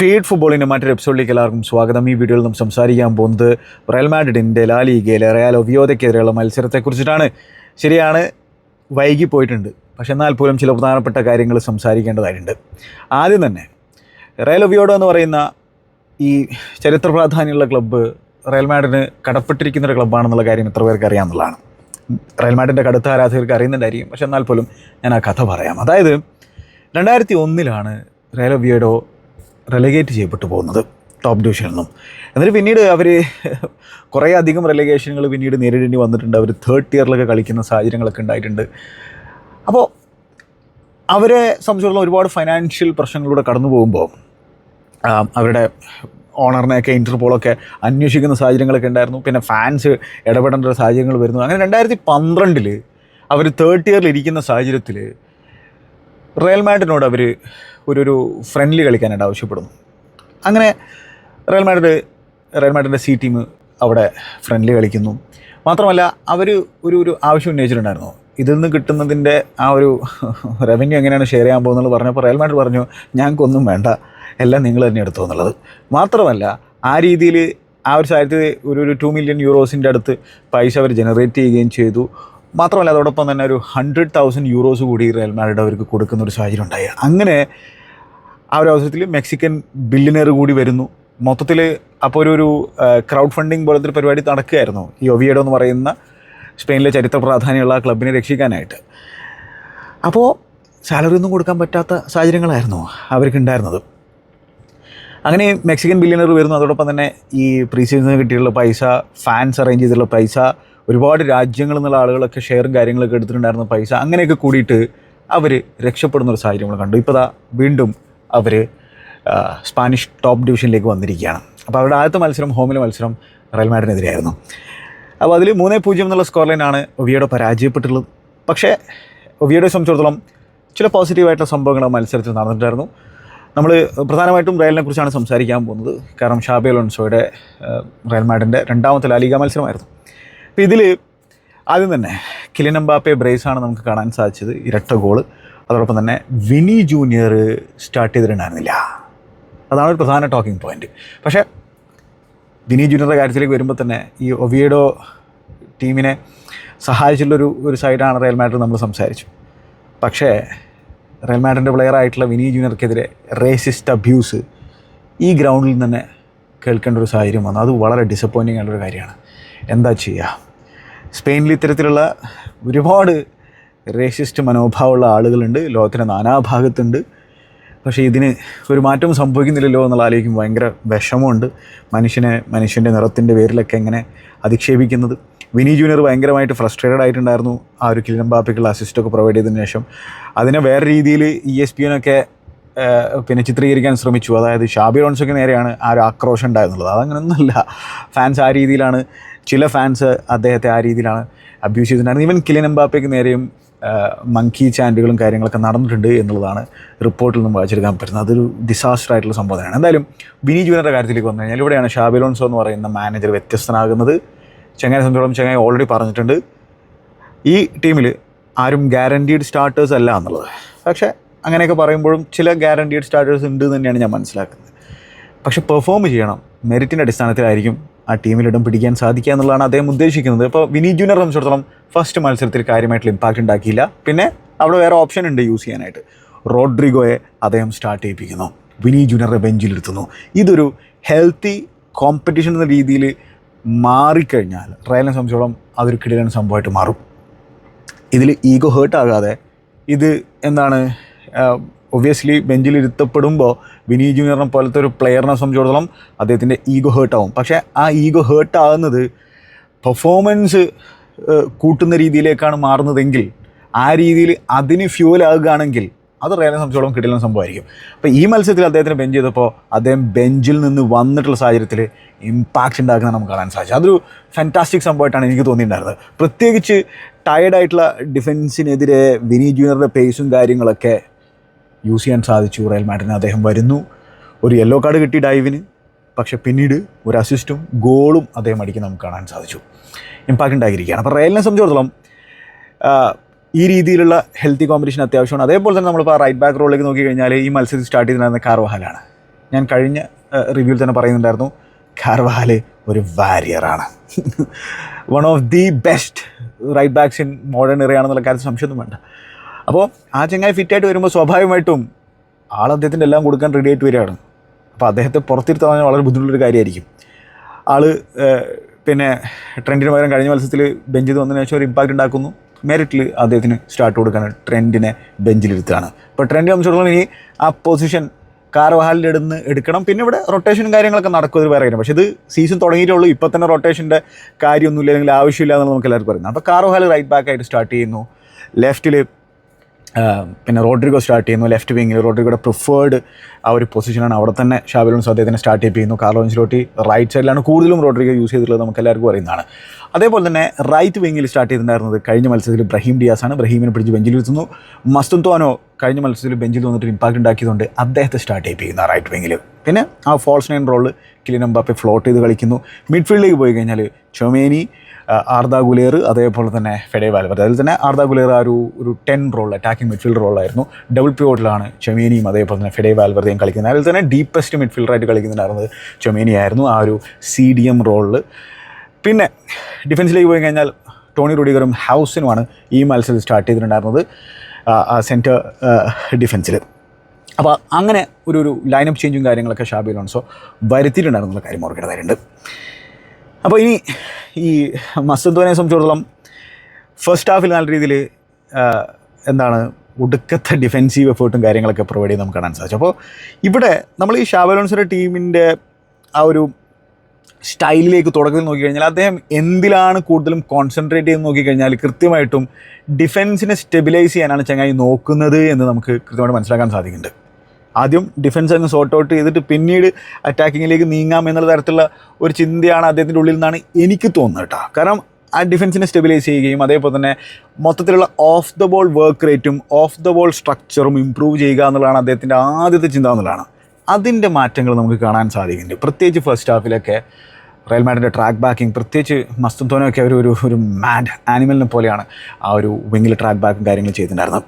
Feed ഫുട്ബോളിന്റെ മറ്റൊരു എപ്പിസോഡിലേക്ക് എല്ലാവർക്കും സ്വാഗതം. ഈ വീഡിയോയിൽ നാം സംസാരിക്കാൻ പോകുന്നത് റയൽ മാഡ്രിഡിന്റെ ലാ ലീഗയിലെ റയൽ ഒവിയോദയ്ക്കെതിരെയുള്ള മത്സരത്തെക്കുറിച്ചിട്ടാണ് ശരിയാണ് വൈകി പോയിട്ടുണ്ട്. പക്ഷെ എന്നാൽ പോലും ചില പ്രധാനപ്പെട്ട കാര്യങ്ങൾ സംസാരിക്കേണ്ടതായിട്ടുണ്ട്. ആദ്യം തന്നെ റയൽ ഒവിയോഡോ എന്ന് പറയുന്ന ഈ ചരിത്ര പ്രാധാന്യമുള്ള ക്ലബ്ബ് റയൽ മാഡിന് കടപ്പെട്ടിരിക്കുന്ന ഒരു ക്ലബ്ബാണെന്നുള്ള കാര്യം എത്ര പേർക്ക് അറിയാമെന്നുള്ളതാണ് റയൽ മാഡിന്റെ കടുത്ത ആരാധകർക്ക് അറിയുന്നുണ്ടായിരിക്കും. പക്ഷെ എന്നാൽ പോലും ഞാൻ ആ കഥ പറയാം. അതായത് രണ്ടായിരത്തി ഒന്നിലാണ് റയൽ ഒവിയോഡോ റെലഗേറ്റ് ചെയ്യപ്പെട്ടു പോകുന്നത് ടോപ്പ് ഡിവിഷനിൽ നിന്നും. എന്നിട്ട് പിന്നീട് അവർ കുറേ അധികം റെലഗേഷനുകൾ പിന്നീട് നേരിടേണ്ടി വന്നിട്ടുണ്ട്. അവർ തേർഡ് ഇയറിലൊക്കെ കളിക്കുന്ന സാഹചര്യങ്ങളൊക്കെ ഉണ്ടായിട്ടുണ്ട്. അപ്പോൾ അവരെ സംബന്ധിച്ചിടത്തോളം ഒരുപാട് ഫൈനാൻഷ്യൽ പ്രശ്നങ്ങളിലൂടെ കടന്നു പോകുമ്പോൾ അവരുടെ ഓണറിനെയൊക്കെ ഇന്റർപോളൊക്കെ അന്വേഷിക്കുന്ന സാഹചര്യങ്ങളൊക്കെ ഉണ്ടായിരുന്നു. പിന്നെ ഫാൻസ് ഇടപെടേണ്ട ഒരു സാഹചര്യങ്ങൾ വരുന്നു. അങ്ങനെ രണ്ടായിരത്തി പന്ത്രണ്ടിൽ അവർ തേർഡ് ഇയറിൽ ഇരിക്കുന്ന സാഹചര്യത്തിൽ റയൽ മാഡിനോട് അവർ ഒരു ഒരു ഫ്രണ്ട്ലി കളിക്കാനായിട്ട് ആവശ്യപ്പെടുന്നു. അങ്ങനെ റയൽ മാഡ്രിഡ് റയൽ മാഡ്രിഡിന്റെ സി ടീം അവിടെ ഫ്രണ്ട്ലി കളിക്കുന്നു. മാത്രമല്ല അവർ ഒരു ഒരു ആവശ്യം ഉന്നയിച്ചിട്ടുണ്ടായിരുന്നു. ഇതിൽ നിന്ന് കിട്ടുന്നതിന്റെ ആ ഒരു റവന്യൂ എങ്ങനെയാണ് ഷെയർ ചെയ്യാൻ പോകുന്നത് പറഞ്ഞപ്പോൾ റയൽ മാഡ്രിഡ് പറഞ്ഞു ഞങ്ങൾക്കൊന്നും വേണ്ട. എല്ലാം നിങ്ങൾ തന്നെ എടുത്തു എന്നുള്ളത്. മാത്രമല്ല ആ രീതിയിൽ ആ ഒരു സാഹചര്യത്തിൽ ഒരു ഒരു ടു മില്യൺ യൂറോസിന്റെ അടുത്ത് പൈസ അവർ ജനറേറ്റ് ചെയ്യുകയും ചെയ്തു. മാത്രമല്ല അതോടൊപ്പം തന്നെ ഒരു ഹൺഡ്രഡ് തൗസൻഡ് യൂറോസ് കൂടി റയൽ മാഡ്രിഡ് അവർക്ക് കൊടുക്കുന്ന ഒരു സാഹചര്യം ഉണ്ടായി. അങ്ങനെ ആ ഒരു അവസരത്തിൽ മെക്സിക്കൻ ബില്ലിനർ കൂടി വരുന്നു. മൊത്തത്തിൽ അപ്പോൾ ഒരു ഒരു ക്രൗഡ് ഫണ്ടിങ് പോലത്തെ ഒരു പരിപാടി നടക്കുകയായിരുന്നു. ഈ ഒവിയഡോ എന്ന് പറയുന്ന സ്പെയിനിലെ ചരിത്ര പ്രാധാന്യമുള്ള ആ ക്ലബിനെ രക്ഷിക്കാനായിട്ട്. അപ്പോൾ സാലറി ഒന്നും കൊടുക്കാൻ പറ്റാത്ത സാഹചര്യങ്ങളായിരുന്നു അവർക്കുണ്ടായിരുന്നത് അങ്ങനെ മെക്സിക്കൻ ബില്യണർ വരുന്നു. അതോടൊപ്പം തന്നെ ഈ പ്രീ സീസണിൽ കിട്ടിയിട്ടുള്ള പൈസ ഫാൻസ് അറേഞ്ച് ചെയ്തിട്ടുള്ള പൈസ ഒരുപാട് രാജ്യങ്ങളിൽ നിന്നുള്ള ആളുകളൊക്കെ ഷെയറും കാര്യങ്ങളൊക്കെ എടുത്തിട്ടുണ്ടായിരുന്ന പൈസ അങ്ങനെയൊക്കെ കൂടിയിട്ട് അവർ രക്ഷപ്പെടുന്ന ഒരു സാഹചര്യം കണ്ടു. ഇപ്പോൾ ദാ വീണ്ടും അവർ സ്പാനിഷ് ടോപ്പ് ഡിവിഷനിലേക്ക് വന്നിരിക്കുകയാണ്. അപ്പോൾ അവരുടെ ആദ്യത്തെ മത്സരം ഹോമിലെ മത്സരം റയൽ മാഡിനെതിരെയായിരുന്നു അപ്പോൾ അതിൽ മൂന്നേ പൂജ്യം എന്നുള്ള സ്കോർ ലൈനാണ് ഒവിയോടെ പരാജയപ്പെട്ടിട്ടുള്ളത്. പക്ഷേ ഒവിയോടെ സംബന്ധിച്ചിടത്തോളം ചില പോസിറ്റീവായിട്ടുള്ള സംഭവങ്ങൾ ആ മത്സരത്തിൽ നടന്നിട്ടുണ്ടായിരുന്നു. നമ്മൾ പ്രധാനമായിട്ടും റയലിനെ കുറിച്ചാണ് സംസാരിക്കാൻ പോകുന്നത്. കാരണം ഷാബി അലോൺസോയുടെ റയൽ മാഡിന്റെ രണ്ടാമത്തെ ലാലിക മത്സരമായിരുന്നു. അപ്പോൾ ഇതിൽ ആദ്യം തന്നെ കിലിൻ എംബാപ്പെ ബ്രേസാണ് നമുക്ക് കാണാൻ സാധിച്ചത്. ഇരട്ട ഗോൾ അതോടൊപ്പം തന്നെ വിനി ജൂനിയർ സ്റ്റാർട്ട് ചെയ്തിട്ടുണ്ടായിരുന്നില്ല. അതാണ് ഒരു പ്രധാന ടോക്കിംഗ് പോയിന്റ് പക്ഷേ വിനി ജൂനിയറുടെ കാര്യത്തിലേക്ക് വരുമ്പോൾ തന്നെ ഈ ഒവിയഡോ ടീമിനെ സഹായിച്ചുള്ളൊരു ഒരു സൈഡാണ് റയൽ മാഡ്രിഡ് നമ്മൾ സംസാരിച്ചു. പക്ഷേ റയൽ മാഡ്രിന്റെ പ്ലെയർ ആയിട്ടുള്ള വിനി ജൂനിയർക്കെതിരെ റേസിസ്റ്റ് അബ്യൂസ് ഈ ഗ്രൗണ്ടിൽ തന്നെ കേൾക്കേണ്ട ഒരു സാഹചര്യം വന്നു. അത് വളരെ ഡിസപ്പോയിന്റിംഗ് ആയിട്ടുള്ളൊരു കാര്യമാണ്. എന്താ ചെയ്യുക സ്പെയിനിൽ ഇത്തരത്തിലുള്ള ഒരുപാട് റേസിസ്റ്റ് മനോഭാവമുള്ള ആളുകളുണ്ട്. ലോകത്തിന്റെ നാനാഭാഗത്തുണ്ട്. പക്ഷേ ഇതിന് ഒരു മാറ്റവും സംഭവിക്കുന്നില്ലല്ലോ എന്നുള്ള ആലോചിക്കും ഭയങ്കര വിഷമമുണ്ട്. മനുഷ്യനെ മനുഷ്യന്റെ നിറത്തിന്റെ പേരിലൊക്കെ എങ്ങനെ അധിക്ഷേപിക്കുന്നത്? വിനി ജൂനിയർ ഭയങ്കരമായിട്ട് ഫ്രസ്ട്രേറ്റഡ് ആയിട്ടുണ്ടായിരുന്നു. ആ ഒരു കിലിനം ബാപ്പിക്കുള്ള അസിസ്റ്റൊക്കെ പ്രൊവൈഡ് ചെയ്തതിന് ശേഷം. അതിനെ വേറെ രീതിയിൽ ഇ എസ് പി എന്നൊക്കെ പിന്നെ ചിത്രീകരിക്കാൻ ശ്രമിച്ചു. അതായത് ഷാബി റോൺസൊക്കെ നേരെയാണ് ആ ഒരു ആക്രോശം ഉണ്ടായിരുന്നുള്ളത്. അതങ്ങനെയൊന്നുമല്ല ഫാൻസ് ആ രീതിയിലാണ് ചില ഫാൻസ് അദ്ദേഹത്തെ ആ രീതിയിലാണ് അബ്യൂസ് ചെയ്തിട്ടുണ്ടായിരുന്നു ഈവൻ കിലിൻ എംബാപ്പയ്ക്ക് നേരെയും മങ്കി ചാൻഡുകളും കാര്യങ്ങളൊക്കെ നടന്നിട്ടുണ്ട് എന്നുള്ളതാണ് റിപ്പോർട്ടിൽ നിന്നും വായിച്ചെടുക്കാൻ പറ്റുന്നത്. അതൊരു ഡിസാസ്റ്റർ ആയിട്ടുള്ള സംഭവമാണ് എന്തായാലും വിനി ജൂനിയറുടെ കാര്യത്തിലേക്ക് വന്നു കഴിഞ്ഞാൽ ഇവിടെയാണ് ഷാബിലോൺസോ എന്ന് പറയുന്ന മാനേജർ വ്യത്യസ്തനാകുന്നത്. ചെങ്ങായി സംബന്ധിച്ചോളം ചെങ്ങായി ഓൾറെഡി പറഞ്ഞിട്ടുണ്ട്. ഈ ടീമിൽ ആരും ഗ്യാരണ്ടീഡ് സ്റ്റാർട്ടേഴ്സ് അല്ല എന്നുള്ളത്. പക്ഷേ അങ്ങനെയൊക്കെ പറയുമ്പോഴും ചില ഗ്യാരണ്ടീഡ് സ്റ്റാർട്ടേഴ്സ് ഉണ്ട് തന്നെയാണ് ഞാൻ മനസ്സിലാക്കുന്നത്. പക്ഷേ പെർഫോം ചെയ്യണം. മെറിറ്റിന്റെ അടിസ്ഥാനത്തിലായിരിക്കും ആ ടീമിൽ ഇടം പിടിക്കാൻ സാധിക്കുക എന്നുള്ളതാണ് അദ്ദേഹം ഉദ്ദേശിക്കുന്നത്. ഇപ്പോൾ വിനി ജൂനിയർ സംബന്ധിച്ചിടത്തോളം ഫസ്റ്റ് മത്സരത്തിൽ കാര്യമായിട്ടുള്ള ഇമ്പാക്റ്റ് ഉണ്ടാക്കിയില്ല. പിന്നെ അവിടെ വേറെ ഓപ്ഷൻ ഉണ്ട് യൂസ് ചെയ്യാനായിട്ട്. റോഡ്രിഗോയെ അദ്ദേഹം സ്റ്റാർട്ട് ചെയ്യിപ്പിക്കുന്നു. വിനി ജൂനിയറെ ബെഞ്ചിലിരുത്തുന്നു ഇതൊരു ഹെൽത്തി കോമ്പറ്റീഷൻ എന്ന രീതിയിൽ മാറിക്കഴിഞ്ഞാൽ റയലിനെ സംബന്ധിച്ചോളം അതൊരു കിടിലൻ സംഭവമായിട്ട് മാറും. ഇതിൽ ഈഗോ ഹേർട്ട് ആകാതെ ഇത് എന്താണ് ഒബ്വിയസ്ലി ബെഞ്ചിൽ ഇരുത്തപ്പെടുമ്പോൾ വിനി ജൂനിയറിനെ പോലത്തെ ഒരു പ്ലെയറിനെ സംബന്ധിച്ചിടത്തോളം അദ്ദേഹത്തിന്റെ ഈഗോ ഹേർട്ടാവും പക്ഷേ ആ ഈഗോ ഹേർട്ടാകുന്നത് പെർഫോമൻസ് കൂട്ടുന്ന രീതിയിലേക്കാണ് മാറുന്നതെങ്കിൽ ആ രീതിയിൽ അതിന് ഫ്യൂൽ ആകുകയാണെങ്കിൽ അത് റയലിനെ സംബന്ധിച്ചോളം കിട്ടില്ല സംഭവമായിരിക്കും. അപ്പോൾ ഈ മത്സരത്തിൽ അദ്ദേഹത്തിന് ബെഞ്ച് ചെയ്തപ്പോൾ അദ്ദേഹം ബെഞ്ചിൽ നിന്ന് വന്നിട്ടുള്ള സാഹചര്യത്തിൽ ഇമ്പാക്റ്റ് ഉണ്ടാക്കുന്നത് നമുക്ക് കാണാൻ സാധിച്ചു. അതൊരു ഫാന്റാസ്റ്റിക് സംഭവമായിട്ടാണ് എനിക്ക് തോന്നിയിട്ടുണ്ടായിരുന്നത്. പ്രത്യേകിച്ച് ടയർഡായിട്ടുള്ള ഡിഫൻസിനെതിരെ വിനി ജൂനിയറുടെ പേസും കാര്യങ്ങളൊക്കെ യൂസ് ചെയ്യാൻ സാധിച്ചു. റയൽ മാഡ്രിഡിന് അദ്ദേഹം വരുന്നു. ഒരു യെല്ലോ കാർഡ് കിട്ടി ഡൈവിന് പക്ഷെ പിന്നീട് ഒരു അസിസ്റ്റും ഗോളും അദ്ദേഹം അടിക്കാൻ നമുക്ക് കാണാൻ സാധിച്ചു. ഇമ്പാക്റ്റ് ഉണ്ടായിരിക്കുകയാണ്. അപ്പോൾ റയലിനെ സംബന്ധിച്ചിടത്തോളം ഈ രീതിയിലുള്ള ഹെൽത്തി കോമ്പറ്റീഷൻ അത്യാവശ്യമാണ്. അതേപോലെ തന്നെ നമ്മളിപ്പോൾ റൈറ്റ് ബാക്ക് റോളിലേക്ക് നോക്കിക്കഴിഞ്ഞാൽ ഈ മത്സരം സ്റ്റാർട്ട് ചെയ്തിട്ടുണ്ടായിരുന്ന കാർവഹാലാണ്. ഞാൻ കഴിഞ്ഞ റിവ്യൂവിൽ തന്നെ പറയുന്നുണ്ടായിരുന്നു കാർവാൽ ഒരു വാരിയറാണ് one of the best right backs in modern ഇറയാണെന്നുള്ള കാര്യത്തിൽ സംശയമൊന്നും വേണ്ട. അപ്പോൾ ആ ചങ്ങായി ഫിറ്റായിട്ട് വരുമ്പോൾ സ്വാഭാവികമായിട്ടും ആൾ അദ്ദേഹത്തിന്റെ എല്ലാം കൊടുക്കാൻ റെഡി ആയിട്ട് വരികയാണ്. അപ്പോൾ അദ്ദേഹത്തെ പുറത്തിരുത്താൻ വളരെ ബുദ്ധിമുട്ടുള്ളൊരു കാര്യമായിരിക്കും. ആൾ പിന്നെ ട്രെൻഡിന് പകരം കഴിഞ്ഞ മത്സരത്തിൽ ബെഞ്ചിൽ വന്നതിന് ശേഷം ഒരു ഇമ്പാക്റ്റ് ഉണ്ടാക്കുന്നു. മെറിറ്റിൽ അദ്ദേഹത്തിന് സ്റ്റാർട്ട് കൊടുക്കാൻ ട്രെൻഡിനെ ബെഞ്ചിലിരുത്തുകയാണ് അപ്പോൾ ട്രെൻഡ് സംബന്ധിച്ചിടത്തോളം ഇനി ആ പൊസിഷൻ കാർവഹാലിന്റെ അടുന്ന് എടുക്കണം. പിന്നെ ഇവിടെ റൊട്ടേഷനും കാര്യങ്ങളൊക്കെ നടക്കും ഒരു വേറെ കാര്യം. പക്ഷേ ഇത് സീസൺ തുടങ്ങിയിട്ടുള്ളൂ ഇപ്പോൾ തന്നെ റൊട്ടേഷന്റെ കാര്യമൊന്നുമില്ല അല്ലെങ്കിൽ ആവശ്യമില്ല എന്നുള്ളത് നമുക്ക് എല്ലാവർക്കും പറയുന്നത് അപ്പോൾ കാർവഹാൽ റൈറ്റ് ബാക്കായിട്ട് സ്റ്റാർട്ട് ചെയ്യുന്നു. ലെഫ്റ്റിൽ പിന്നെ റോഡ്രിഗോ സ്റ്റാർട്ട് ചെയ്യുന്നു ലെഫ്റ്റ് വിങ്ങിൽ റോഡ്രിഗോയുടെ പ്രിഫേർഡ് ആ ഒരു പൊസിഷനാണ് അവിടെ തന്നെ ഷാബിലോൺസ് അദ്ദേഹത്തിനെ സ്റ്റാർട്ട് ചെയ്യുന്നു കാർലോൺ ചിലോട്ടി റൈറ്റ് സൈഡിലാണ് കൂടുതലും റോഡ്രിഗോ യൂസ് ചെയ്തിട്ടുള്ളത് നമുക്ക് എല്ലാവർക്കും അറിയുന്നതാണ്. അതേപോലെ തന്നെ റൈറ്റ് വിങ്ങിൽ സ്റ്റാർട്ട് ചെയ്തിട്ടുണ്ടായിരുന്നത് കഴിഞ്ഞ മത്സരത്തിൽ ബ്രഹീം ഡിയാസ് ആണ്. ബ്രഹീമിനെ പിടിച്ച് ബെഞ്ചിൽ ഇരുത്തുന്നു. മസ്തുന്തോനോ കഴിഞ്ഞ മത്സരത്തിൽ ബെഞ്ചിൽ വന്നിട്ട് ഇമ്പാക്റ്റ് ഉണ്ടാക്കിയതുകൊണ്ട് അദ്ദേഹത്തെ സ്റ്റാർട്ട് ചെയ്യിപ്പിക്കുന്ന റൈറ്റ് വിങ്ങിൽ പിന്നെ ആ false nine role Kylian Mbappe float ചെയ്ത് കളിക്കുന്നു. മിഡ്ഫീൽഡിലേക്ക് പോയി കഴിഞ്ഞാൽ ചൊമേനി ആർദ ഗുലേർ അതേപോലെ തന്നെ ഫെഡേ വാൽവർ അതിൽ തന്നെ ആർദാ ഗുലേർ ആ ഒരു ഒരു ടെൻ റോൾ അറ്റാക്കിംഗ് മിഡ്ഫീൽഡ് റോളായിരുന്നു ഡബിൾ പിവോട്ടിലാണ് ചെമേനിയും അതേപോലെ തന്നെ ഫെഡേ വാൽവർദ്ധയും കളിക്കുന്നത്. അതിൽ തന്നെ ഡീപ്പസ്റ്റ് മിഡ്ഫീൽഡറായിട്ട് കളിക്കുന്നുണ്ടായിരുന്നത് ചെമേനി ആയിരുന്നു ആ ഒരു സി ഡി എം റോളിൽ പിന്നെ ഡിഫൻസിലേക്ക് പോയി കഴിഞ്ഞാൽ ടോണി റുഡിഗറും ഹൗസിനുമാണ് ഈ മത്സരത്തിൽ സ്റ്റാർട്ട് ചെയ്തിട്ടുണ്ടായിരുന്നത് സെന്റർ ഡിഫൻസിൽ അപ്പോൾ അങ്ങനെ ഒരു ഒരു ലൈനപ്പ് ചേഞ്ചും കാര്യങ്ങളൊക്കെ ഷാബി ലോൺസോ വരുത്തിയിട്ടുണ്ടായിരുന്നുള്ള കാര്യം ഓർക്കേണ്ടതായിട്ടുണ്ട്. അപ്പോൾ ഇനി ഈ മസന്തോനെ സംബന്ധിച്ചിടത്തോളം ഫസ്റ്റ് ഹാഫിൽ നല്ല രീതിയിൽ എന്താണ് ഒടുക്കത്തെ ഡിഫെൻസീവ് എഫേർട്ടും കാര്യങ്ങളൊക്കെ പ്രൊവൈഡ് ചെയ്ത് നമുക്ക് കാണാൻ സാധിച്ചു. അപ്പോൾ ഇവിടെ നമ്മൾ ഈ ഷാബലോൺസിന്റെ ടീമിന്റെ ആ ഒരു സ്റ്റൈലിലേക്ക് തുടക്കത്തിൽ നോക്കിക്കഴിഞ്ഞാൽ അദ്ദേഹം എന്തിലാണ് കൂടുതലും കോൺസെൻട്രേറ്റ് ചെയ്ത് നോക്കിക്കഴിഞ്ഞാൽ കൃത്യമായിട്ടും ഡിഫെൻസിനെ സ്റ്റെബിലൈസ് ചെയ്യാനാണ് ചങ്ങായി നോക്കുന്നത് എന്ന് നമുക്ക് കൃത്യമായിട്ട് മനസ്സിലാക്കാൻ സാധിക്കുന്നുണ്ട്. ആദ്യം ഡിഫൻസ് അങ്ങ് സോർട്ട് ഔട്ട് ചെയ്തിട്ട് പിന്നീട് അറ്റാക്കിങ്ങിലേക്ക് നീങ്ങാം എന്നുള്ള തരത്തിലുള്ള ഒരു ചിന്തയാണ് അദ്ദേഹത്തിന്റെ ഉള്ളിൽ നിന്നാണ് എനിക്ക് തോന്നുന്നത് കേട്ടോ. കാരണം ആ ഡിഫൻസിനെ സ്റ്റെബിലൈസ് ചെയ്യുകയും അതേപോലെ തന്നെ മൊത്തത്തിലുള്ള ഓഫ് ദ ബോൾ വർക്ക് റേറ്റും ഓഫ് ദ ബോൾ സ്ട്രക്ചറും ഇമ്പ്രൂവ് ചെയ്യുക എന്നുള്ളതാണ് അദ്ദേഹത്തിന്റെ ആദ്യത്തെ ചിന്ത എന്നുള്ളതാണ്. അതിന്റെ മാറ്റങ്ങൾ നമുക്ക് കാണാൻ സാധിക്കുന്നുണ്ട്. പ്രത്യേകിച്ച് ഫസ്റ്റ് ഹാഫിലൊക്കെ റയൽ മാഡിന്റെ ട്രാക്ക് ബാക്കിംഗ് പ്രത്യേകിച്ച് മസ്തുന്തോനൊക്കെ അവർ ഒരു ഒരു മാഡ് ആനിമലിനെ പോലെയാണ് ആ ഒരു വിങ്ങിൽ ട്രാക്ക് ബാക്കും കാര്യങ്ങൾ ചെയ്തിട്ടുണ്ടായിരുന്നത്.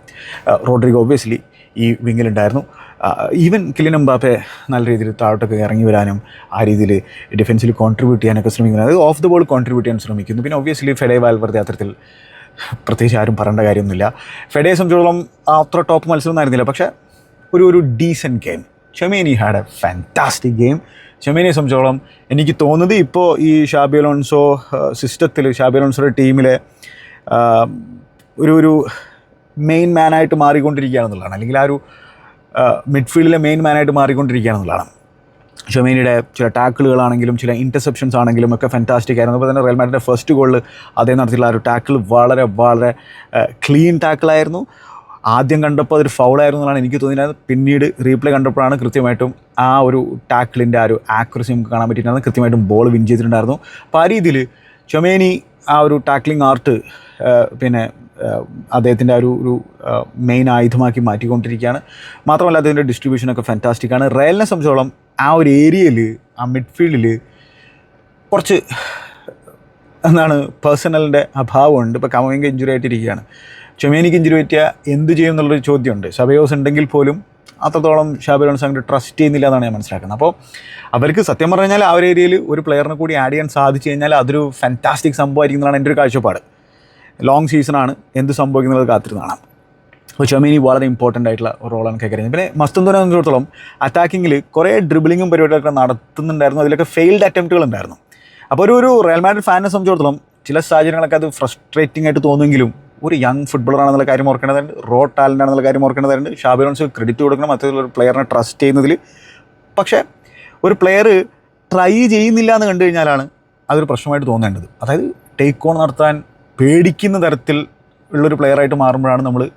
റോഡ്രിഗോ ഒബ്വിയസ്ലി ഈ വിങ്ങിലുണ്ടായിരുന്നു ഈവൻ കിലിൻ എംബാപ്പെ നല്ല രീതിയിൽ താഴോട്ടൊക്കെ ഇറങ്ങി വരാനും ആ രീതിയിൽ ഡിഫൻസിൽ കോൺട്രിബ്യൂട്ട് ചെയ്യാനൊക്കെ ശ്രമിക്കുന്നത് അത് ഓഫ് ദ ബോൾ കോൺട്രിബ്യൂട്ട് ചെയ്യാൻ ശ്രമിക്കുന്നു. പിന്നെ ഒബ്വിയസ്ലി ഫെഡേ വാൽവർദ്ധ അത്തരത്തിൽ പ്രത്യേകിച്ച് ആരും പറയേണ്ട കാര്യമൊന്നുമില്ല. ഫെഡയെ സംബന്ധിച്ചോളം അത്ര ടോപ്പ് മത്സരമൊന്നായിരുന്നില്ല പക്ഷേ ഒരു ഒരു decent game Tchouameni had a fantastic game ചെമേനിയെ സംബന്ധിച്ചോളം എനിക്ക് തോന്നുന്നത് ഇപ്പോൾ ഈ ഷാബി അലോൺസോ സിസ്റ്റത്തിൽ ഷാബി അലോൺസോയുടെ ടീമിലെ ഒരു ഒരു മെയിൻ മാനായിട്ട് മാറിക്കൊണ്ടിരിക്കുകയാണെന്നുള്ളതാണ് അല്ലെങ്കിൽ ആ ഒരു മിഡ്ഫീൽഡിലെ മെയിൻ മാനായിട്ട് മാറിക്കൊണ്ടിരിക്കുകയാണെന്നുള്ളതാണ്. ഷൊമേനിയുടെ ചില ടാക്കിളുകളാണെങ്കിലും ചില ഇന്റർസെപ്ഷൻസ് ആണെങ്കിലും ഒക്കെ ഫാന്റാസ്റ്റിക് ആയിരുന്നു. അപ്പോൾ തന്നെ റയൽ ഫസ്റ്റ് ഗോളിൽ അദ്ദേഹം നടത്തിയുള്ള ആ ഒരു ടാക്കിൾ വളരെ വളരെ ക്ലീൻ ടാക്കിളായിരുന്നു ആദ്യം കണ്ടപ്പോൾ അതൊരു ഫൗളായിരുന്നു എന്നാണ് എനിക്ക് തോന്നിയത് പിന്നീട് റീപ്ലേ കണ്ടപ്പോഴാണ് കൃത്യമായിട്ടും ആ ഒരു ടാക്കിളിന്റെ ആ ഒരു ആക്യുറസി നമുക്ക് കാണാൻ പറ്റിയിട്ടുണ്ടായിരുന്നു കൃത്യമായിട്ടും ബോൾ വിൻ ചെയ്തിട്ടുണ്ടായിരുന്നു. അപ്പോൾ ആ രീതിയിൽ ചൊമേനി ആ ഒരു ടാക്ലിംഗ് ആർട്ട് പിന്നെ അദ്ദേഹത്തിന്റെ ഒരു ഒരു മെയിൻ ആയുധമാക്കി മാറ്റിക്കൊണ്ടിരിക്കുകയാണ്. മാത്രമല്ല അദ്ദേഹത്തിന്റെ ഡിസ്ട്രിബ്യൂഷനൊക്കെ ഫാന്റാസ്റ്റിക്കാണ് റയലിനെ സംബന്ധിച്ചോളം ആ ഒരു ഏരിയയിൽ ആ മിഡ്ഫീൽഡിൽ കുറച്ച് എന്താണ് പേഴ്സണലിന്റെ അഭാവമുണ്ട്. ഇപ്പോൾ കമവിങ്ക ഇഞ്ചുറി ആയിട്ടിരിക്കുകയാണ്. ചുമേനിക്ക് ഇഞ്ചുറി പറ്റിയ എന്ത് ചെയ്യും എന്നുള്ളൊരു ചോദ്യമുണ്ട്. ഷബയോസ് ഉണ്ടെങ്കിൽ പോലും അത്രത്തോളം ഷാബിലോൺ അങ്ങോട്ട് ട്രസ്റ്റ് ചെയ്യുന്നില്ല എന്നാണ് ഞാൻ മനസ്സിലാക്കുന്നത്. അപ്പോൾ അവർക്ക് സത്യം പറഞ്ഞു കഴിഞ്ഞാൽ ആ ഒരു ഏരിയയിൽ ഒരു പ്ലെയറിനെ കൂടി ആഡ് ചെയ്യാൻ സാധിച്ചു കഴിഞ്ഞാൽ അതൊരു ഫാന്റാസ്റ്റിക് സംഭവമായിരിക്കും എന്നാണ് എന്റെ ഒരു കാഴ്ചപ്പാട്. ലോങ് സീസണാണ് എന്ത് സംഭവിക്കുന്നത് കാത്തിരുന്നാണ് അപ്പോൾ ചൊമേനി വളരെ ഇമ്പോർട്ടന്റ് ആയിട്ടുള്ള റോളാണ് കേൾക്കുന്നത് പിന്നെ മസ്തുന്തോനെ സംബന്ധിച്ചിടത്തോളം അറ്റാക്കിങ്ങിൽ കുറേ ഡ്രിബിളിങ്ങും പരിപാടികളൊക്കെ നടത്തുന്നുണ്ടായിരുന്നു. അതിലൊക്കെ ഫെയിൽഡ് അറ്റംപ്റ്റുകൾ ഉണ്ടായിരുന്നു. അപ്പോൾ ഒരു ഒരു റയൽ മാഡ്രിഡ് ഫാനിനെ സംബന്ധിച്ചിടത്തോളം ചില സാഹചര്യങ്ങളൊക്കെ അത് ഫ്രസ്ട്രേറ്റിംഗ് ആയിട്ട് തോന്നുമെങ്കിലും ഒരു യങ് ഫുട്ബോളറാണെന്നുള്ള കാര്യം ഓർക്കേണ്ടതുണ്ട്. റോ ടാലന്റ് ആണെന്നുള്ള കാര്യം ഓർക്കേണ്ടതുണ്ട്. ഷാബിറോൺസ് ക്രെഡിറ്റ് കൊടുക്കണം. ഒരു പ്ലെയറിനെ ട്രസ്റ്റ് ചെയ്യുന്നതിൽ പക്ഷേ ഒരു പ്ലെയർ ട്രൈ ചെയ്യുന്നില്ല എന്ന് കണ്ടു കഴിഞ്ഞാലാണ് അതൊരു പ്രശ്നമായിട്ട് തോന്നേണ്ടത്. അതായത് ടേക്ക് ഓൺ നടത്താൻ പേടിക്കുന്ന തരത്തിൽ ഉള്ളൊരു പ്ലെയറായിട്ട് മാറുമ്പോഴാണ് നമ്മൾ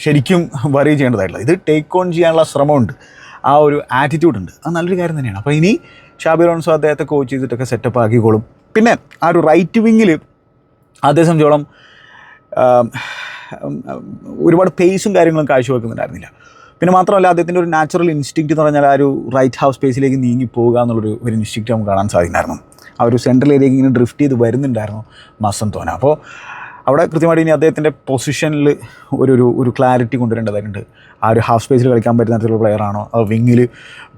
ശരിക്കും വറി ചെയ്യേണ്ടതായിട്ടുള്ളത്. ഇത് ടേക്ക് ഓൺ ചെയ്യാനുള്ള ശ്രമമുണ്ട്. ആ ഒരു ആറ്റിറ്റ്യൂഡ് ഉണ്ട്. അത് നല്ലൊരു കാര്യം തന്നെയാണ്. അപ്പോൾ ഇനി ഷാബിർ റോൺസോ അദ്ദേഹത്തെ കോച്ച് ചെയ്തിട്ടൊക്കെ സെറ്റപ്പ് ആക്കിക്കോളും. പിന്നെ ആ ഒരു റൈറ്റ് വിങ്ങിൽ അതേ സംബന്ധിച്ചോളം ഒരുപാട് പേസും കാര്യങ്ങളും കാഴ്ചവെക്കുന്നുണ്ടായിരുന്നില്ല. പിന്നെ മാത്രമല്ല അദ്ദേഹത്തിന്റെ ഒരു നാച്ചുറൽ ഇൻസ്റ്റിക്റ്റ് എന്ന് പറഞ്ഞാൽ ആ ഒരു റൈറ്റ് ഹാഫ് സ്പേസിലേക്ക് നീങ്ങി പോകുക എന്നുള്ളൊരു ഒരു ഇൻസ്റ്റിക്റ്റ് നമുക്ക് കാണാൻ സാധിക്കുമായിരുന്നു ആ ഒരു സെൻട്രൽ ഏരിയയ്ക്ക് ഇങ്ങനെ ഡ്രിഫ്റ്റ് ചെയ്ത് വരുന്നുണ്ടായിരുന്നു മസന്തോന അപ്പോൾ അവിടെ കൃത്യമായിട്ട് ഇനി അദ്ദേഹത്തിന്റെ പൊസിഷനിൽ ഒരു ഒരു ഒരു ക്ലാരിറ്റി കൊണ്ടുവരേണ്ടതായിട്ടുണ്ട്. ആ ഒരു ഹാഫ് സ്പേസിൽ കളിക്കാൻ പറ്റുന്ന തരത്തിലുള്ള പ്ലെയറാണോ അത് വിങ്ങിൽ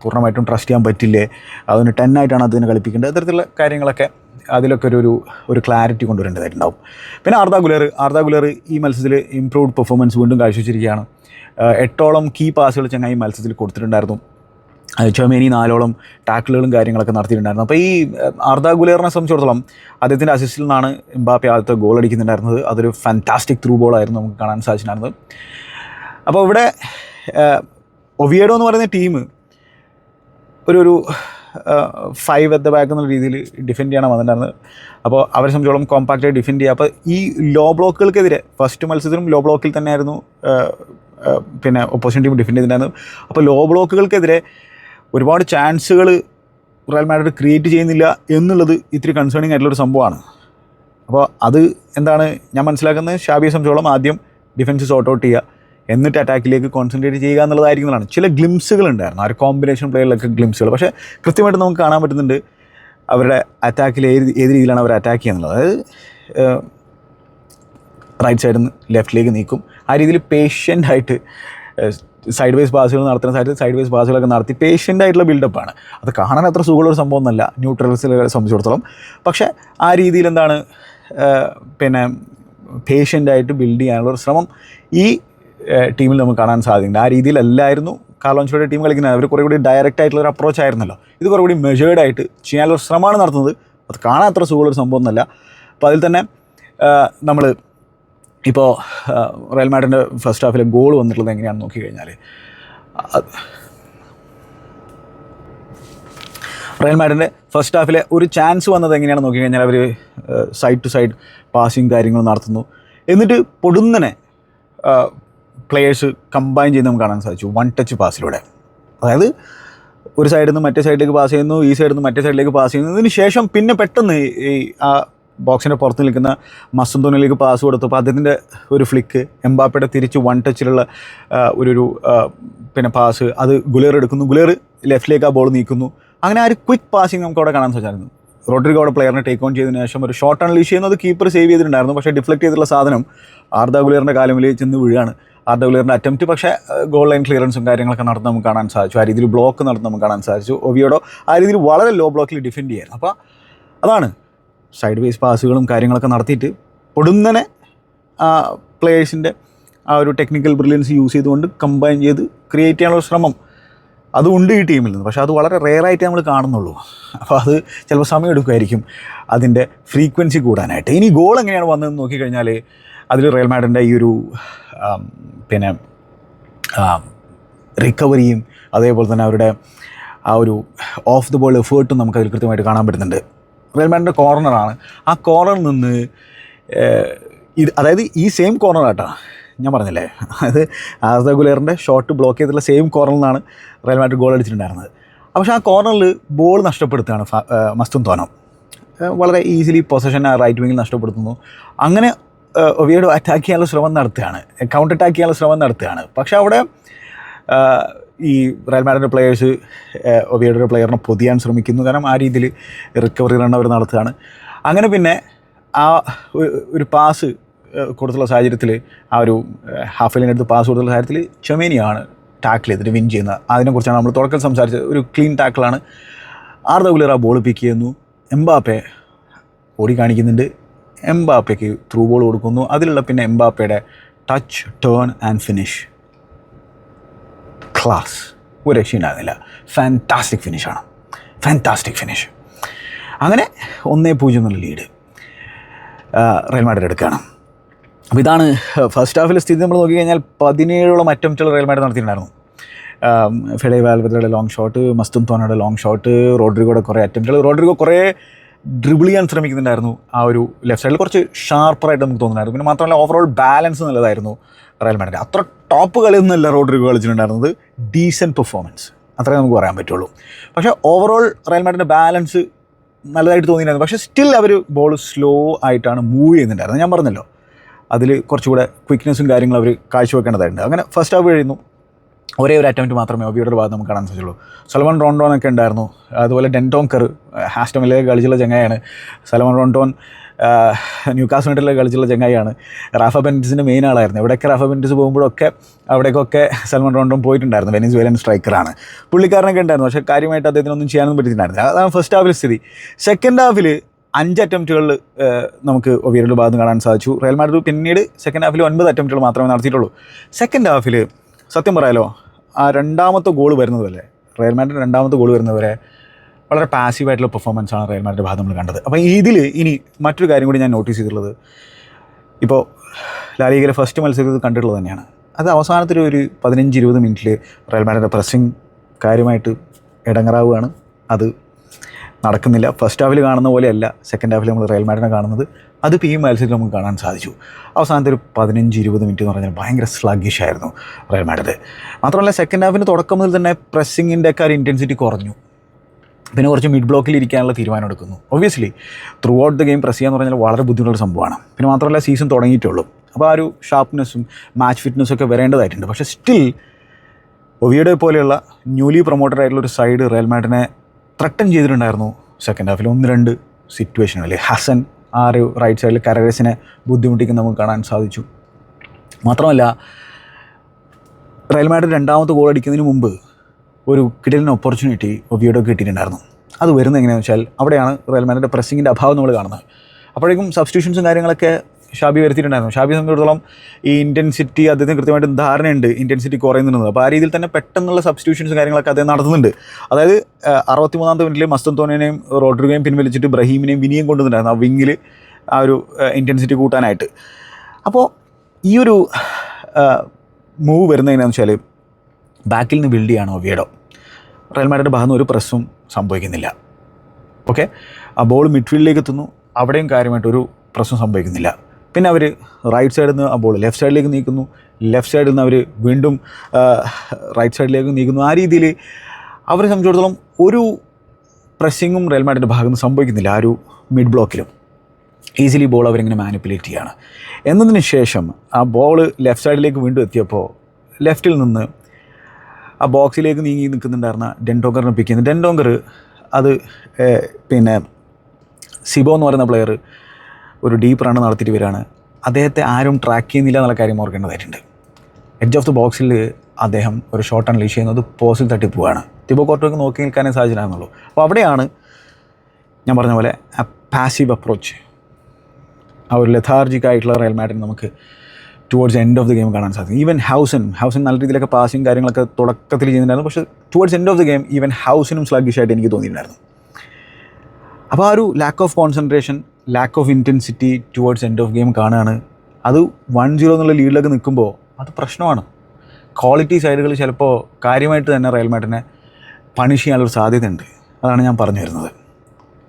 പൂർണമായിട്ടും ട്രസ്റ്റ് ചെയ്യാൻ പറ്റില്ലേ? അതിന് ടെൻ ആയിട്ടാണ് അതിനെ കളിപ്പിക്കേണ്ടത്. അത്തരത്തിലുള്ള കാര്യങ്ങളൊക്കെ അതിലൊക്കെ ഒരു ഒരു ക്ലാരിറ്റി കൊണ്ടുവരേണ്ടതായിട്ടുണ്ടാവും. പിന്നെ ആർദാ ഗുലർ. ആർദാ ഗുലർ ഈ മത്സരത്തിൽ ഇംപ്രൂവ്ഡ് പെർഫോമൻസ് വീണ്ടും കാഴ്ചവെച്ചിരിക്കുകയാണ്. എട്ടോളം കീ പാസുകൾ ചങ്ങായി മത്സരത്തിൽ കൊടുത്തിട്ടുണ്ടായിരുന്നു. ചൊമേനി നാലോളം ടാക്കിളുകളും കാര്യങ്ങളൊക്കെ നടത്തിയിട്ടുണ്ടായിരുന്നു. അപ്പോൾ ഈ അർദ്ധ ഗുലേറിനെ സംബന്ധിച്ചിടത്തോളം അദ്ദേഹത്തിന്റെ അസിസ്റ്റിൽ നിന്നാണ് എംബാപ്പെ ആദ്യത്തെ ഗോൾ അടിക്കുന്നുണ്ടായിരുന്നത്. അതൊരു ഫാന്റാസ്റ്റിക് ത്രൂ ബോളായിരുന്നു നമുക്ക് കാണാൻ സാധിച്ചിട്ടുണ്ടായിരുന്നത്. അപ്പോൾ ഇവിടെ ഒവിയേഡോ എന്ന് പറയുന്ന ടീം ഒരു ഒരു ഫൈവ് അറ്റ് ബാക്ക് എന്നുള്ള രീതിയിൽ ഡിഫെൻഡ് ചെയ്യണം വന്നിട്ടുണ്ടായിരുന്നത്. അപ്പോൾ അവരെ സംബന്ധിച്ചോളം കോമ്പാക്റ്റായി ഡിഫെൻഡ് ചെയ്യുക. അപ്പോൾ ഈ ലോ ബ്ലോക്കുകൾക്കെതിരെ ഫസ്റ്റ് മത്സരത്തിലും ലോ ബ്ലോക്കിൽ തന്നെയായിരുന്നു പിന്നെ ഒപ്പോസിഷൻ ടീം ഡിഫെൻഡ് ചെയ്തിട്ടുണ്ടായിരുന്നു അപ്പോൾ ലോ ബ്ലോക്കുകൾക്കെതിരെ ഒരുപാട് ചാൻസുകൾ റയൽ മാഡ്രിഡ് ക്രിയേറ്റ് ചെയ്യുന്നില്ല എന്നുള്ളത് ഇത്തിരി കൺസേണിങ് ആയിട്ടുള്ളൊരു സംഭവമാണ്. അപ്പോൾ അത് എന്താണ് ഞാൻ മനസ്സിലാക്കുന്നത്? ഷാബിയെ സംബന്ധിച്ചോളം ആദ്യം ഡിഫൻസ് സോർട്ട് ഔട്ട് ചെയ്യുക എന്നിട്ട് അറ്റാക്കിലേക്ക് കോൺസെൻട്രേറ്റ് ചെയ്യുക എന്നുള്ളതായിരിക്കുന്നതാണ്. ചില ഗ്ലിംസുകൾ ഉണ്ടായിരുന്നു ആ ഒരു കോമ്പിനേഷൻ പ്ലേയിലൊക്കെ ഗ്ലിംസുകൾ പക്ഷേ കൃത്യമായിട്ട് നമുക്ക് കാണാൻ പറ്റുന്നുണ്ട് അവരുടെ അറ്റാക്കിൽ ഏത് ഏത് രീതിയിലാണ് അവർ അറ്റാക്ക് ചെയ്യുന്നത്. അതായത് റൈറ്റ് സൈഡിൽ നിന്ന് ലെഫ്റ്റിലേക്ക് നീക്കും. ആ രീതിയിൽ പേഷ്യന്റ് ആയിട്ട് സൈഡ് വൈസ് പാസുകൾ നടത്തുന്ന സൈഡ് സൈഡ് വൈസ് പാസുകളൊക്കെ നടത്തി പേഷ്യന്റ് ആയിട്ടുള്ള ബിൽഡപ്പാണ് അത് കാണാൻ അത്ര സുഖമുള്ളൊരു സംഭവം ഒന്നല്ല. ന്യൂട്രൽസിലെ സംബന്ധിച്ചിടത്തോളം. പക്ഷേ ആ രീതിയിൽ എന്താണ് പിന്നെ പേഷ്യന്റായിട്ട് ബിൽഡ് ചെയ്യാനുള്ള ഒരു ശ്രമം ഈ ടീമിൽ നമുക്ക് കാണാൻ സാധിക്കുന്നുണ്ട് ആ രീതിയിലല്ലായിരുന്നു കാർലോൻസോയുടെ ടീം കളിക്കുന്നത് അവർ കുറേ കൂടി ഡയറക്റ്റ് ആയിട്ടുള്ള ഒരു അപ്രോച്ച് ആയിരുന്നല്ലോ. ഇത് കുറേ കൂടി മെഷേർഡ് ആയിട്ട് ചെയ്യാനുള്ള ശ്രമമാണ് നടത്തുന്നത്. അത് കാണാൻ അത്ര സുഖമുള്ളൊരു സംഭവം ഒന്നല്ല. അപ്പോൾ അതിൽ തന്നെ നമ്മൾ ഇപ്പോൾ റയൽ മാഡ്രിന്റെ ഫസ്റ്റ് ഹാഫിലെ ഗോൾ വന്നിട്ടുള്ളത് എങ്ങനെയാണെന്ന് നോക്കി കഴിഞ്ഞാൽ റയൽ മാഡ്രിന്റെ ഫസ്റ്റ് ഹാഫിലെ ഒരു ചാൻസ് വന്നത് എങ്ങനെയാണെന്ന് നോക്കി കഴിഞ്ഞാൽ അവർ സൈഡ് ടു സൈഡ് പാസിങ് കാര്യങ്ങൾ നടത്തുന്നു. എന്നിട്ട് പൊടുന്നനെ പ്ലെയേഴ്സ് കമ്പൈൻ ചെയ്ത് നമുക്ക് കാണാൻ സാധിച്ചു. വൺ ടച്ച് പാസിലൂടെ അതായത് ഒരു സൈഡിൽ നിന്ന് മറ്റേ സൈഡിലേക്ക് പാസ് ചെയ്യുന്നു ഈ സൈഡിൽ നിന്ന് മറ്റേ സൈഡിലേക്ക് പാസ് ചെയ്യുന്നു. ഇതിന് ശേഷം പിന്നെ പെട്ടെന്ന് ഈ ആ ബോക്സിന്റെ പുറത്ത് നിൽക്കുന്ന മസന്തോനിലേക്ക് പാസ് കൊടുത്തപ്പോൾ അദ്ദേഹത്തിന്റെ ഒരു ഫ്ലിക്ക് എംബാപ്പയുടെ തിരിച്ച് വൺ ടച്ചിലുള്ള ഒരു പിന്നെ പാസ് അത് ഗുലേർ എടുക്കുന്നു. ഗുലേർ ലെഫ്റ്റിലേക്ക് ആ ബോൾ നീക്കുന്നു. അങ്ങനെ ആ ഒരു ക്വിക്ക് പാസിങ് നമുക്ക് അവിടെ കാണാൻ സാധിച്ചായിരുന്നു. റോഡ്രിഗോ അവിടെ പ്ലെയറിനെ ടേക്ക് ഓൺ ചെയ്തതിനു ശേഷം ഒരു ഷോട്ട് അൺലീഷ് ചെയ്യുന്നത് കീപ്പർ സേവ് ചെയ്തിട്ടുണ്ടായിരുന്നു. പക്ഷേ ഡിഫ്ലക്ട് ചെയ്തിട്ടുള്ള സാധനം ആർദ ഗുലേറിന്റെ കാലുമിൽ ചെന്ന് വീഴാണ്. ആർദ ഗുലേറിന്റെ അറ്റംപ്റ്റ് പക്ഷേ ഗോൾ ലൈൻ ക്ലിയറൻസും കാര്യങ്ങളൊക്കെ നടന്ന് നമുക്ക് കാണാൻ സാധിച്ചു. ആ രീതിയിൽ ബ്ലോക്ക് നടന്ന് നമുക്ക് കാണാൻ സാധിച്ചു. ഒവിയോടോ ആ രീതിയിൽ വളരെ ലോ ബ്ലോക്കിൽ ഡിഫെൻഡ് ചെയ്യാൻ അപ്പോൾ അതാണ് സൈഡ് വേസ് പാസുകളും കാര്യങ്ങളൊക്കെ നടത്തിയിട്ട് പൊടുന്നനെ ആ പ്ലേയേഴ്സിന്റെ ആ ഒരു ടെക്നിക്കൽ ബ്രില്യൻസ് യൂസ് ചെയ്തുകൊണ്ട് കമ്പൈൻ ചെയ്ത് ക്രിയേറ്റ് ചെയ്യാനുള്ള ശ്രമം അതുണ്ട് ഈ ടീമിൽ നിന്ന്. പക്ഷേ അത് വളരെ റെയറായിട്ട് നമ്മൾ കാണുന്നുള്ളൂ. അപ്പോൾ അത് ചിലപ്പോൾ സമയം എടുക്കുമായിരിക്കും അതിന്റെ ഫ്രീക്വൻസി കൂടാനായിട്ട്. ഇനി ഗോൾ എങ്ങനെയാണ് വന്നതെന്ന് നോക്കിക്കഴിഞ്ഞാൽ അതിൽ റയൽ മാഡിന്റെ ഈ ഒരു പിന്നെ റിക്കവറിയും അതേപോലെ തന്നെ അവരുടെ ആ ഒരു ഓഫ് ദ ബോൾ എഫേർട്ടും നമുക്കതിൽ കൃത്യമായിട്ട് കാണാൻ പറ്റുന്നുണ്ട്. റയൽ കോർണറാണ് ആ കോർണറിൽ നിന്ന് ഇത് അതായത് ഈ സെയിം കോർണർ ആട്ടാ. ഞാൻ പറഞ്ഞില്ലേ? അതായത് ആർദ ഗുലേറിന്റെ ഷോട്ട് ബ്ലോക്ക് ചെയ്തിട്ടുള്ള സെയിം കോർണറിൽ നിന്നാണ് റയൽ മാഡ്രിഡ് ഗോൾ അടിച്ചിട്ടുണ്ടായിരുന്നത്. പക്ഷേ ആ കോർണറിൽ ബോൾ നഷ്ടപ്പെടുത്തുകയാണ് മസ്തും തോനം. വളരെ ഈസിലി പൊസിഷൻ ആ റൈറ്റ് വിങ്ങിൽ നഷ്ടപ്പെടുത്തുന്നു. അങ്ങനെ ഒവിയോട് അറ്റാക്ക് ചെയ്യാനുള്ള ശ്രമം നടത്തുകയാണ്. കൗണ്ടർ അറ്റാക്ക് ചെയ്യാനുള്ള ശ്രമം നടത്തുകയാണ്. പക്ഷേ അവിടെ ഈ റയൽ മാഡിന്റെ പ്ലെയേഴ്സ് ഒബിയുടെ ഒരു പ്ലെയറിനെ പൊതിയാൻ ശ്രമിക്കുന്നു. കാരണം ആ രീതിയിൽ റിക്കവറി റൺ അവർ നടത്തുകയാണ്. അങ്ങനെ പിന്നെ ആ ഒരു- പാസ് കൊടുത്തുള്ള സാഹചര്യത്തിൽ ആ ഒരു ഹാഫ് ലൈനടുത്ത് പാസ് കൊടുത്തുള്ള സാഹചര്യത്തിൽ ചെമേനിയാണ് ടാക്കിൾ ചെയ്തിട്ട് വിൻ ചെയ്യുന്നത്. അതിനെക്കുറിച്ചാണ് നമ്മൾ തുടക്കം സംസാരിച്ചത്. ഒരു ക്ലീൻ ടാക്കിളാണ് ആർ ദൗലർ ആ ബോൾ പിക്ക് ചെയ്യുന്നു. എംബാപ്പെ ഓടി കാണിക്കുന്നുണ്ട്. എംബാപ്പയ്ക്ക് ത്രൂ ബോൾ കൊടുക്കുന്നു. അതിലുള്ള പിന്നെ എംബാപ്പയുടെ touch turn and finish class ഒരു രക്ഷയുണ്ടായിരുന്നില്ല ഫാന്റാസ്റ്റിക് ഫിനിഷാണ് ഫാന്റാസ്റ്റിക് ഫിനിഷ് അങ്ങനെ ഒന്നേ പൂജ്യം എന്നുള്ള ലീഡ് റയൽ മാഡ്രിഡ് എടുക്കുകയാണ്. അപ്പോൾ ഇതാണ് ഫസ്റ്റ് ഹാഫിലെ സ്ഥിതി നമ്മൾ നോക്കിക്കഴിഞ്ഞാൽ പതിനേഴോളം അറ്റംപ്റ്റുകൾ റയൽ മാഡ്രിഡ് നടത്തിയിട്ടുണ്ടായിരുന്നു. ഫെഡേ വാൽവരുടെ ലോങ് ഷോട്ട് മസ്തും തോനയുടെ ലോങ് ഷോട്ട് റോഡ്രിഗോയുടെ കുറേ അറ്റംപ്റ്റുകൾ റോഡ്രിഗോ കുറേ ഡ്രിബിൾ ചെയ്യാൻ ശ്രമിക്കുന്നുണ്ടായിരുന്നു ആ ഒരു ലെഫ്റ്റ് സൈഡിൽ കുറച്ച് ഷാർപ്പറായിട്ട് നമുക്ക് തോന്നുന്നുണ്ടായിരുന്നു. പിന്നെ മാത്രമല്ല ഓവറോൾ ബാലൻസ് നല്ലതായിരുന്നു. Real Madrid. അത്ര ടോപ്പ് കളിയൊന്നുമല്ല റോഡ്രിഗോ കളിച്ചിട്ടുണ്ടായിരുന്നത്. ഡീസന്റ് പെർഫോമൻസ് അത്രേ നമുക്ക് പറയാൻ പറ്റുള്ളൂ. പക്ഷേ ഓവറോൾ റയൽ മാഡ്രിന്റെ ബാലൻസ് നല്ലതായിട്ട് തോന്നിയിട്ടുണ്ടായിരുന്നു പക്ഷേ സ്റ്റിൽ അവർ ബോൾ സ്ലോ ആയിട്ടാണ് മൂവ് ചെയ്യുന്നുണ്ടായിരുന്നത്. ഞാൻ പറഞ്ഞല്ലോ അതിൽ കുറച്ചുകൂടെ ക്വിക്നെസ്സും കാര്യങ്ങളും അവർ കാഴ്ചവെക്കേണ്ടതായിട്ടുണ്ട്. അങ്ങനെ ഫസ്റ്റ് ഹാഫ് കഴിയുന്നു. ഒരേ ഒരു അറ്റംപ്റ്റ് മാത്രമേ ഒബിയുടെ ഭാഗത്ത് നമുക്ക് കാണാൻ സാധിച്ചുള്ളൂ. സലമൺ റോണ്ടോനൊക്കെ ഉണ്ടായിരുന്നു. അതുപോലെ ഡെൻടോങ്കർ ഹാസ്റ്റമിലേക്ക് കളിച്ചുള്ള ചങ്ങായാണ് സലമൺ റോണ്ടോൺ ന്യൂ കാസ്റ്റിലെ കളിച്ചുള്ള ചങ്ങായിയാണ്. റാഫ ബെന്റിസിന്റെ മെയിൻ ആളായിരുന്നു. എവിടെയൊക്കെ റാഫ ബെന്റിസ് പോകുമ്പോഴൊക്കെ അവിടേക്കൊക്കെ സൽമാൻ റോണ്ടും പോയിട്ടുണ്ടായിരുന്നു. വെനിസ്വേലൻ സ്ട്രൈക്കറാണ്. പുള്ളിക്കാരനൊക്കെ ഉണ്ടായിരുന്നു. പക്ഷേ കാര്യമായിട്ട് അദ്ദേഹത്തിനൊന്നും ചെയ്യാനൊന്നും പറ്റിയിട്ടുണ്ടായിരുന്നില്ല അതാണ് ഫസ്റ്റ് ഹാഫിൽ സ്ഥിതി. സെക്കൻഡ് ഹാഫിൽ അഞ്ച് അറ്റംപ്റ്റുകളിൽ നമുക്ക് ഒവിയറുടെ ഭാഗത്ത് കാണാൻ സാധിച്ചു. റയൽ മാഡ്രിഡ് പിന്നീട് സെക്കൻഡ് ഹാഫിൽ ഒൻപത് അറ്റംപ്റ്റുകൾ മാത്രമേ നടത്തിയിട്ടുള്ളൂ. സെക്കൻഡ് ഹാഫിൽ സത്യം പറയാലോ ആ രണ്ടാമത്തെ ഗോൾ വരുന്നതുവരെ റയൽ മാഡ്രിഡ് രണ്ടാമത്തെ ഗോൾ വരുന്നത് വരെ വളരെ പാസീവായിട്ടുള്ള പെർഫോമൻസ് ആണ് റയൽ മാഡ്രിഡ് ഭാഗത്ത് നമ്മൾ കണ്ടത്. അപ്പോൾ ഇതിൽ ഇനി മറ്റൊരു കാര്യം കൂടി ഞാൻ നോട്ടീസ് ചെയ്തിട്ടുള്ളത്. ഇപ്പോൾ ലാലിഗയിലെ ഫസ്റ്റ് മത്സരത്തിൽ കണ്ടിട്ടുള്ളത് തന്നെയാണ്. അത് അവസാനത്തിൽ ഒരു പതിനഞ്ച് ഇരുപത് മിനിറ്റിൽ റയൽ പ്രസ്സിങ് കാര്യമായിട്ട് ഇടങ്ങറാവുകയാണ്. അത് നടക്കുന്നില്ല. ഫസ്റ്റ് ഹാഫിൽ കാണുന്ന പോലെയല്ല. സെക്കൻഡ് ഹാഫിൽ നമ്മൾ റയൽ മാഡ്രിഡിനെ കാണുന്നത്. അത് ഈ മത്സരത്തിൽ നമുക്ക് കാണാൻ സാധിച്ചു. അവസാനത്തെ ഒരു പതിനഞ്ച് ഇരുപത് മിനിറ്റ് എന്ന് പറഞ്ഞാൽ ഭയങ്കര സ്ലഗിഷ് ആയിരുന്നു റയൽ മാത്രമല്ല സെക്കൻഡ് ഹാഫിന് തുടക്കം മുതൽ തന്നെ പ്രസ്സിങ്ങിന്റെ ഒക്കെ ഒരു ഇന്റൻസിറ്റി കുറഞ്ഞു. പിന്നെ കുറച്ച് മിഡ് ബ്ലോക്കിൽ ഇരിക്കാനുള്ള തീരുമാനം എടുക്കുന്നു. Obviously throughout the game press ചെയ്യാന്ന് പറഞ്ഞാൽ വളരെ ബുദ്ധിമുട്ടുള്ള സംഭവമാണ്. പിന്നെ മാത്രമല്ല സീസൺ തുടങ്ങിയിട്ടുള്ളൂ. അപ്പോൾ ആ ഒരു ഷാർപ്നെസ്സും മാച്ച് ഫിറ്റ്നസ്സും ഒക്കെ വരേണ്ടതായിട്ടുണ്ട്. പക്ഷേ സ്റ്റിൽ ഒവിയുടെ പോലെയുള്ള ന്യൂലി പ്രൊമോട്ടഡ് ആയിട്ടുള്ള ഒരു സൈഡ് റയൽ മാഡിനെ ത്രട്ടൺ ചെയ്തിട്ടുണ്ടായിരുന്നു സെക്കൻഡ് ഹാഫിൽ ഒന്ന് രണ്ട് സിറ്റുവേഷൻ സിറ്റുവേഷനുകളിൽ ഹസൻ ആ ഒരു റൈറ്റ് സൈഡിൽ കരകേസിനെ ബുദ്ധിമുട്ടിക്കുന്ന നമുക്ക് കാണാൻ സാധിച്ചു. മാത്രമല്ല റയൽ മാഡ്രിഡ് രണ്ടാമത്തെ ഗോൾ അടിക്കുന്നതിന് മുമ്പ് ഒരു കിടലിന് ഓപ്പർച്യൂണിറ്റി ഒബിയോടെ കിട്ടിയിട്ടുണ്ടായിരുന്നു. അത് വരുന്നത് എങ്ങനെയാണെന്ന് വെച്ചാൽ അവിടെയാണ് റയൽ പ്രസ്സിങ്ങിന്റെ അഭാവം നമ്മൾ കാണുന്നത്. അപ്പോഴേക്കും സബ്സ്റ്റിറ്റ്യൂഷൻസും കാര്യങ്ങളൊക്കെ ഷാബി വരുത്തിയിട്ടുണ്ടായിരുന്നു. ഷാബി സംബന്ധിച്ചിടത്തോളം ഈ ഇന്റൻസിറ്റി അദ്ദേഹത്തിന് കൃത്യമായിട്ട് ധാരണയുണ്ട്. ഇന്റൻസിറ്റി കുറയുന്നുണ്ട് അപ്പോൾ ആ രീതിയിൽ തന്നെ പെട്ടെന്നുള്ള സബ്സ്റ്റിറ്റ്യൂഷൻസും കാര്യങ്ങളൊക്കെ അദ്ദേഹം നടത്തുന്നുണ്ട്. അതായത് അറുപത്തിമൂന്നാമത്തെ മിനിറ്റിൽ മസ്തന്തോനെയും റോഡ്രിഗോയും പിൻവലിച്ചിട്ട് ബ്രഹീമിനെയും വിനിയും കൊണ്ടുവന്നിട്ടുണ്ടായിരുന്നു ആ വിങ്ങിൽ ആ ഒരു ഇന്റൻസിറ്റി കൂട്ടാനായിട്ട്. അപ്പോൾ ഈ ഒരു മൂവ് വരുന്നത് എങ്ങനെയാണെന്ന് വെച്ചാൽ ബാക്കിൽ നിന്ന് ബിൽഡ് ചെയ്യാണ് വീടോ റയൽ മാഡ്രിഡ് ഒരു പ്രസ്സും സംഭവിക്കുന്നില്ല. ഓക്കെ ആ ബോൾ മിഡ്ഫീൽഡിലേക്ക് എത്തുന്നു. അവിടെയും കാര്യമായിട്ട് ഒരു പ്രശ്നം സംഭവിക്കുന്നില്ല. പിന്നെ അവർ റൈറ്റ് സൈഡിൽ നിന്ന് ആ ബോൾ ലെഫ്റ്റ് സൈഡിലേക്ക് നീക്കുന്നു. ലെഫ്റ്റ് സൈഡിൽ നിന്ന് അവർ വീണ്ടും റൈറ്റ് സൈഡിലേക്ക് നീക്കുന്നു. ആ രീതിയിൽ അവരെ സംബന്ധിച്ചിടത്തോളം ഒരു പ്രസ്സിങ്ങും റയൽ മാഡ്രിഡിന്റെ ഭാഗത്ത് സംഭവിക്കുന്നില്ല ആ ഒരു മിഡ് ബ്ലോക്കിലും ഈസിലി ബോൾ അവരിങ്ങനെ മാനിപ്പുലേറ്റ് ചെയ്യുകയാണ് എന്നതിന് ശേഷം ആ ബോൾ ലെഫ്റ്റ് സൈഡിലേക്ക് വീണ്ടും എത്തിയപ്പോൾ ലെഫ്റ്റിൽ നിന്ന് ആ ബോക്സിലേക്ക് നീങ്ങി നിൽക്കുന്നുണ്ടായിരുന്ന ഡെൻഡോങ്കറിനെ പിക്ക് ചെയ്യുന്നത് ഡെൻഡോങ്കർ അത് പിന്നെ സിബോ എന്ന് പറയുന്ന പ്ലെയർ ഒരു ഡീപ്പ് റൺ നടത്തിയിട്ട് വരികയാണ്. അദ്ദേഹത്തെ ആരും ട്രാക്ക് ചെയ്യുന്നില്ല എന്നുള്ള കാര്യം ഓർക്കേണ്ടതായിട്ടുണ്ട്. എഡ്ജ് ഓഫ് ദി ബോക്സിൽ അദ്ദേഹം ഒരു ഷോട്ട് അൺലീഷ് ചെയ്യുന്നത് പോസ്റ്റിൽ തട്ടി പോവുകയാണ് തിബോ കോർട്ടോക്ക് നോക്കി നിൽക്കാനേ സാഹചര്യമാകുന്നുള്ളൂ അപ്പോൾ അവിടെയാണ് ഞാൻ പറഞ്ഞ പോലെ ആ പാസീവ് അപ്രോച്ച് ആ ഒരു ലെഥാർജിക്കായിട്ടുള്ള റയൽ മാഡിന് നമുക്ക് towards end of the game കാണാൻ സാധിക്കും. ഈവൻ ഹൗസൻ ഹൗസൻ നല്ല രീതിയിലൊക്കെ പാസിങ് കാര്യങ്ങളൊക്കെ തുടക്കത്തിൽ ചെയ്യുന്നുണ്ടായിരുന്നു പക്ഷേ towards end of the game even ഹൗസിനും sluggish ആയിട്ട് എനിക്ക് തോന്നിയിട്ടുണ്ടായിരുന്നു. അപ്പോൾ ആ ഒരു lack of concentration lack of intensity towards end of game കാണുകയാണ്. അത് വൺ സീറോ എന്നുള്ള ലീഡിലൊക്കെ നിൽക്കുമ്പോൾ അത് പ്രശ്നമാണ്. ക്വാളിറ്റി സൈഡുകൾ ചിലപ്പോൾ കാര്യമായിട്ട് തന്നെ റയൽ മാറ്റിനെ പണിഷ് ചെയ്യാനുള്ള സാധ്യതയുണ്ട്. അതാണ് ഞാൻ പറഞ്ഞു വരുന്നത്.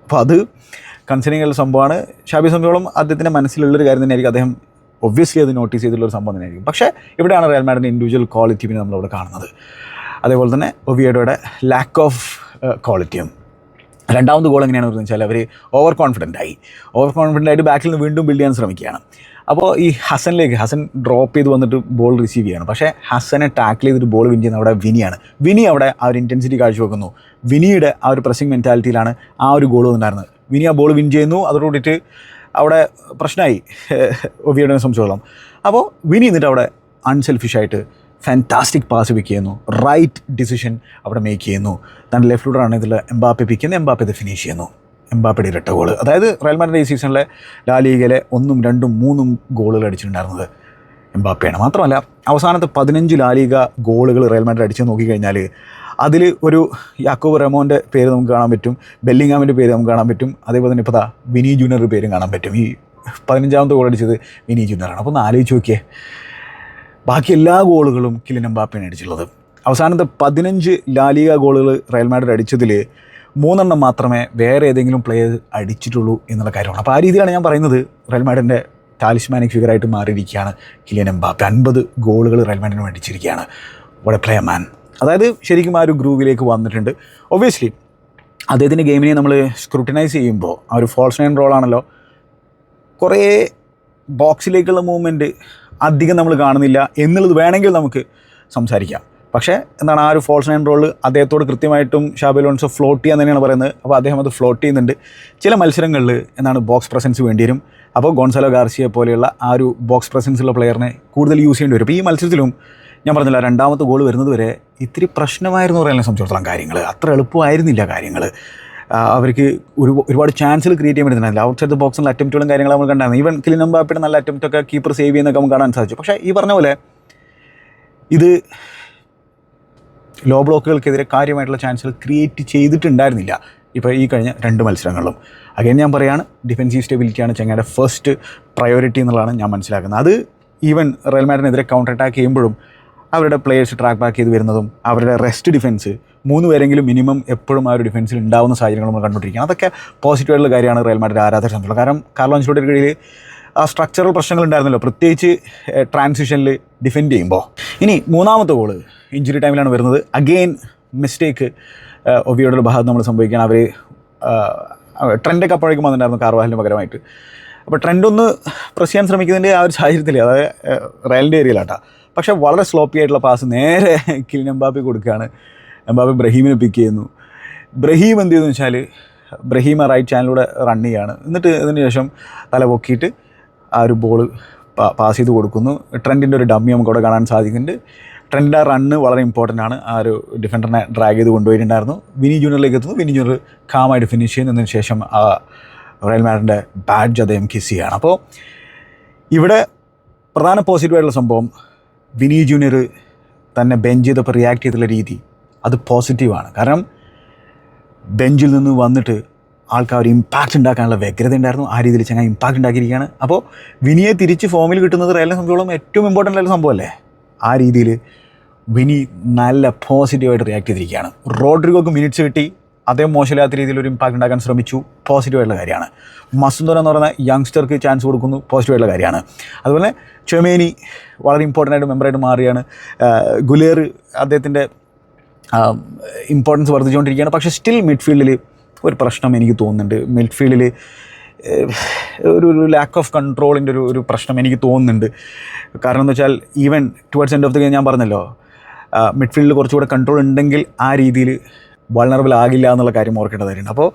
അപ്പോൾ അത് കൺസിഡറിങ് ഉള്ള സംഭവമാണ്. ഷാബി സംബന്ധിച്ചോളം അദ്ദേഹത്തിന്റെ മനസ്സിലുള്ളൊരു കാര്യം തന്നെയായിരിക്കും. അദ്ദേഹം ഒബ്വിയസ്ലി അത് നോട്ടീസ് ചെയ്തിട്ടുള്ള ഒരു സംഭവം തന്നെയായിരിക്കും. പക്ഷേ ഇവിടെയാണ് റയൽ മാഡിന്റെ ഇൻഡിവിജ്വൽ ക്വാളിറ്റി പിന്നെ നമ്മളിവിടെ കാണുന്നത്. അതേപോലെ തന്നെ ഒവിയഡോയുടെ ലാക്ക് ഓഫ് ക്വാളിറ്റിയും രണ്ടാമത് ഗോൾ എങ്ങനെയാണെന്ന് വെച്ചാൽ അവർ ഓവർ കോൺഫിഡന്റ് ആയി. ഓവർ കോൺഫിഡന്റ് ആയിട്ട് ബാക്കിൽ നിന്ന് വീണ്ടും ബിൽഡ് ചെയ്യാൻ ശ്രമിക്കുകയാണ്. അപ്പോൾ ഈ ഹസനിലേക്ക് ഹസൻ ഡ്രോപ്പ് ചെയ്ത് വന്നിട്ട് ബോൾ റിസീവ് ചെയ്യുകയാണ് പക്ഷേ ഹസനെ ടാക്കിൾ ചെയ്തിട്ട് ബോൾ വിൻ ചെയ്യുന്നത് അവിടെ വിനിയാണ്. വിനി അവിടെ ആ ഒരു ഇന്റൻസിറ്റി കാഴ്ചവെക്കുന്നു. വിനിയുടെ ആ ഒരു പ്രസിംഗ് മെന്റാലിറ്റിയിലാണ് ആ ഒരു ഗോൾ വന്നിട്ടുണ്ടായിരുന്നത്. വിനി ആ ബോൾ വിൻ ചെയ്യുന്നു. അതോടുകൂടിയിട്ട് അവിടെ പ്രശ്നമായി ഒവിയോടിനെ സംബന്ധിച്ചോളം. അപ്പോൾ വിനി എന്നിട്ട് അവിടെ അൺസെൽഫിഷായിട്ട് ഫാന്റാസ്റ്റിക് പാസ് പിക്ക് ചെയ്യുന്നു. റൈറ്റ് ഡിസിഷൻ അവിടെ മേക്ക് ചെയ്യുന്നു. തന്റെ ലെഫ്റ്റിലൂടെയാണ് ഇതിൽ എംബാപ്പെ പിക്ക് ചെയ്യുന്നത് എംബാപ്പെ ഇത് ഫിനിഷ് ചെയ്യുന്നു. എംബാപ്പയുടെ ഇരട്ട ഗോൾ അതായത് റയൽ മാഡ്രിഡ് ഈ സീസണിലെ ലാലീഗയിലെ ഒന്നും രണ്ടും മൂന്നും ഗോളുകൾ അടിച്ചിട്ടുണ്ടായിരുന്നത് എംബാപ്പയാണ്. മാത്രമല്ല അവസാനത്തെ പതിനഞ്ച് ലാലിക ഗോളുകൾ റയൽ മാഡ്രിഡ് അടിച്ച് നോക്കിക്കഴിഞ്ഞാൽ അതിൽ ഒരു യാക്കോബ് റെമോന്റെ പേര് നമുക്ക് കാണാൻ പറ്റും ബെല്ലിങ്ങാമിന്റെ പേര് നമുക്ക് കാണാൻ പറ്റും അതേപോലെ തന്നെ ഇപ്പോൾ വിനി ജൂനിയറുടെ പേരും കാണാൻ പറ്റും. ഈ പതിനഞ്ചാമത്തെ ഗോൾ അടിച്ചത് വിനി ജൂനിയറാണ് അപ്പോൾ ഒന്ന് ആലോചിച്ച് നോക്കിയേ. ബാക്കി എല്ലാ ഗോളുകളും കിലിൻ എംബാപ്പയാണ് അടിച്ചിട്ടുള്ളത്. അവസാനത്തെ പതിനഞ്ച് ലാലിക ഗോളുകൾ റയൽ മാഡ്രിഡ് അടിച്ചതിൽ മൂന്നെണ്ണം മാത്രമേ വേറെ ഏതെങ്കിലും പ്ലെയർ അടിച്ചിട്ടുള്ളൂ എന്നുള്ള കാര്യമാണ്. അപ്പോൾ ആ രീതിയിലാണ് ഞാൻ പറയുന്നത്. റയൽ മാഡിന്റെ ടാലിസ്മാനിക് ഫിഗറായിട്ട് മാറിയിരിക്കുകയാണ് കിലിയൻ എംബാപ്പെ. അൻപത് ഗോളുകൾ റയൽ മാഡ്രിഡിന് അടിച്ചിരിക്കുകയാണ് വടെ പ്ലേ മാൻ അതായത് ശരിക്കും ആ ഒരു ഗ്രൂവിലേക്ക് വന്നിട്ടുണ്ട്. ഒബ്വിയസ്ലി അദ്ദേഹത്തിന്റെ ഗെയിമിനെ നമ്മൾ സ്ക്രൂട്ടിനൈസ് ചെയ്യുമ്പോൾ ആ ഒരു ഫോൾസ് നൈൻ റോളാണല്ലോ കുറേ ബോക്സിലേക്കുള്ള മൂവ്മെന്റ് അധികം നമ്മൾ കാണുന്നില്ല എന്നുള്ളത് വേണമെങ്കിൽ നമുക്ക് സംസാരിക്കാം. പക്ഷേ എന്താണ് ആ ഒരു ഫോൾസ് നൈൻ റോൾ അദ്ദേഹത്തോട് കൃത്യമായിട്ടും ഷാബി ലോൺസോ ഫ്ലോട്ട് ചെയ്യാൻ തന്നെയാണ് പറയുന്നത്. അപ്പോൾ അദ്ദേഹം അത് ഫ്ലോട്ട് ചെയ്യുന്നുണ്ട്. ചില മത്സരങ്ങളിൽ എന്താണ് ബോക്സ് പ്രസൻസ് വേണ്ടി വരും. അപ്പോൾ ഗോൺസാലോ ഗാർസിയെ പോലെയുള്ള ആ ഒരു ബോക്സ് പ്രസൻസ് ഉള്ള പ്ലെയറിനെ കൂടുതൽ യൂസ് ചെയ്യേണ്ടി വരും. അപ്പോൾ ഈ മത്സരത്തിലും ഞാൻ പറഞ്ഞില്ല രണ്ടാമത്തെ ഗോൾ വരുന്നത് വരെ ഇത്തിരി പ്രശ്നമായിരുന്നു പറയാൻ സംബന്ധിച്ചിടത്തോളം കാര്യങ്ങൾ അത്ര എളുപ്പമായിരുന്നില്ല കാര്യങ്ങൾ അവർക്ക് ഒരു ഒരുപാട് ചാൻസുകൾ ക്രിയേറ്റ് ചെയ്യാൻ പറ്റുന്നില്ല. ഔട്ട് സൈഡ് ദ ബോക്സിലുള്ള അറ്റംപ്റ്റുകളും കാര്യങ്ങളും നമ്മൾ കണ്ടായിരുന്നു. ഈവൻ കിലിനമ്പാപ്പിയുടെ നല്ല അറ്റംപ്റ്റൊക്കെ കീപ്പർ സേവ് ചെയ്യുന്നൊക്കെ നമുക്ക് കാണാൻ സാധിച്ചു. പക്ഷേ ഈ പറഞ്ഞ പോലെ ഇത് ലോ ബ്ലോക്കുകൾക്കെതിരെ കാര്യമായിട്ടുള്ള ചാൻസുകൾ ക്രിയേറ്റ് ചെയ്തിട്ടുണ്ടായിരുന്നില്ല. ഇപ്പോൾ ഈ കഴിഞ്ഞ രണ്ട് മത്സരങ്ങളിലും. അഗൈൻ ഞാൻ പറയാണ് ഡിഫൻസീവ് സ്റ്റെബിലിറ്റിയാണ് ചെങ്ങയുടെ ഫസ്റ്റ് പ്രയോറിറ്റി എന്നുള്ളതാണ് ഞാൻ മനസ്സിലാക്കുന്നത്. അത് ഈവൻ റയൽ കൗണ്ടർ അറ്റാക്ക് ചെയ്യുമ്പോഴും അവരുടെ പ്ലേയേഴ്സ് ട്രാക്ക് ബാക്ക് ചെയ്ത് വരുന്നതും അവരുടെ റെസ്റ്റ് ഡിഫൻസ് മൂന്ന് പേരെങ്കിലും മിനിമം എപ്പോഴും ആ ഒരു ഡിഫൻസിൽ ഉണ്ടാവുന്ന സാഹചര്യങ്ങൾ നമ്മൾ കണ്ടുകൊണ്ടിരിക്കുകയാണ്. അതൊക്കെ പോസിറ്റീവായിട്ടുള്ള കാര്യമാണ് റയൽ മാഡിന്റെ ആരാധകർ കാരണം കാർലോ അഞ്ചലോയുടെ കീഴിൽ ആ സ്ട്രക്ചറൽ പ്രശ്നങ്ങൾ ഉണ്ടായിരുന്നല്ലോ. പ്രത്യേകിച്ച് ട്രാൻസിഷനിൽ ഡിഫെൻഡ് ചെയ്യുമ്പോൾ ഇനി മൂന്നാമത്തെ ഗോൾ ഇഞ്ചുറി ടൈമിലാണ് വരുന്നത്. അഗെയിൻ മിസ്റ്റേക്ക് ഒവിയോയുടെ ഭാഗത്ത് നമ്മൾ സംഭവിക്കുകയാണ്. അവർ ട്രെൻഡൊക്കെ അപ്പോഴേക്കും വന്നിട്ടുണ്ടായിരുന്നു കാർവാഹലിന് പകരമായിട്ട്. അപ്പോൾ ട്രെൻഡ് ഒന്ന് പ്രസ് ചെയ്യാൻ ശ്രമിക്കുന്നതിന്റെ ആ ഒരു സാഹചര്യത്തിൽ അതായത് റയലിന്റെ ഏരിയയിലാട്ടാ പക്ഷേ വളരെ സ്ലോപ്പി ആയിട്ടുള്ള പാസ് നേരെ കിലിൻ എംബാപ്പി കൊടുക്കുകയാണ്. എംബാപ്പി ബ്രഹീമിനെ പിക്ക് ചെയ്യുന്നു. ബ്രഹീം എന്ത് ചെയ്തെന്ന് വെച്ചാൽ ബ്രഹീം ആ റൈറ്റ് ചാനലിലൂടെ റൺ ചെയ്യുകയാണ് എന്നിട്ട് അതിന് ശേഷം തല പൊക്കിയിട്ട് ആ ഒരു ബോൾ പാസ് ചെയ്ത് കൊടുക്കുന്നു. ട്രെൻഡിന്റെ ഒരു ഡമ്മി നമുക്കവിടെ കാണാൻ സാധിക്കുന്നുണ്ട്. ട്രെൻഡിന്റെ ആ റണ്ണ് വളരെ ഇമ്പോർട്ടന്റ് ആണ്. ആ ഒരു ഡിഫൻഡറിനെ ഡ്രാഗ് ചെയ്ത് കൊണ്ടുപോയിട്ടുണ്ടായിരുന്നു. വിനി ജൂനിയറിലേക്ക് എത്തുന്നു. വിനി ജൂനിയർ കാമായിട്ട് ഫിനിഷ് ചെയ്യുന്നതിന് ശേഷം ആ റയൽ മാഡിന്റെ ബാഡ്ജ് അദ്ദേഹം കിസ് ചെയ്യുകയാണ് അപ്പോൾ ഇവിടെ പ്രധാന പോസിറ്റീവായിട്ടുള്ള സംഭവം വിനി ജൂനിയർ തന്നെ ബെഞ്ച് ചെയ്തപ്പോൾ റിയാക്ട് ചെയ്തുള്ള രീതി അത് പോസിറ്റീവാണ് കാരണം ബെഞ്ചിൽ നിന്ന് വന്നിട്ട് ആൾക്കാർ ഒരു ഇമ്പാക്റ്റ് ഉണ്ടാക്കാനുള്ള വ്യഗ്രത ഉണ്ടായിരുന്നു. ആ രീതിയിൽ ചങ്ങായി ഇമ്പാക്റ്റ് ഉണ്ടാക്കിയിരിക്കുകയാണ്. അപ്പോൾ വിനിയെ തിരിച്ച് ഫോമിൽ കിട്ടുന്നത് റയലിനെ സംബന്ധിച്ചോളം ഏറ്റവും ഇമ്പോർട്ടന്റ് ആയിട്ടുള്ള സംഭവമല്ലേ? ആ രീതിയിൽ വിനി നല്ല പോസിറ്റീവായിട്ട് റിയാക്ട് ചെയ്തിരിക്കുകയാണ്. റോഡ്രിഗോക്ക് മിനിറ്റ്സ് കിട്ടി. അദ്ദേഹം മോശമില്ലാത്ത രീതിയിൽ ഒരു ഇമ്പാക്റ്റ് ഉണ്ടാക്കാൻ ശ്രമിച്ചു. പോസിറ്റീവായിട്ടുള്ള കാര്യമാണ്. മസുന്ദർ എന്ന് പറയുന്ന യങ്സ്റ്റർക്ക് ചാൻസ് കൊടുക്കുന്നു. പോസിറ്റീവായിട്ടുള്ള കാര്യമാണ്. അതുപോലെ ചെമേനി വളരെ ഇമ്പോർട്ടന്റ് ആയിട്ട് മെമ്പറായിട്ട് മാറിയാണ് ഗുലേർ അദ്ദേഹത്തിന്റെ ഇമ്പോർട്ടൻസ് വർദ്ധിച്ചുകൊണ്ടിരിക്കുകയാണ്. പക്ഷേ സ്റ്റിൽ മിഡ്ഫീൽഡിൽ ഒരു പ്രശ്നം എനിക്ക് തോന്നുന്നുണ്ട്. മിഡ്ഫീൽഡിൽ ഒരു ഒരു ലാക്ക് ഓഫ് കൺട്രോളിന്റെ ഒരു ഒരു പ്രശ്നം എനിക്ക് തോന്നുന്നുണ്ട്. കാരണം എന്ന് വെച്ചാൽ even towards end of the game ഞാൻ പറഞ്ഞല്ലോ മിഡ്ഫീൽഡിൽ കുറച്ചുകൂടെ കൺട്രോൾ ഉണ്ടെങ്കിൽ ആ രീതിയിൽ വൾണറബിൾ ആകില്ല എന്നുള്ള കാര്യം ഓർക്കേണ്ടതായിട്ടുണ്ട് അപ്പോൾ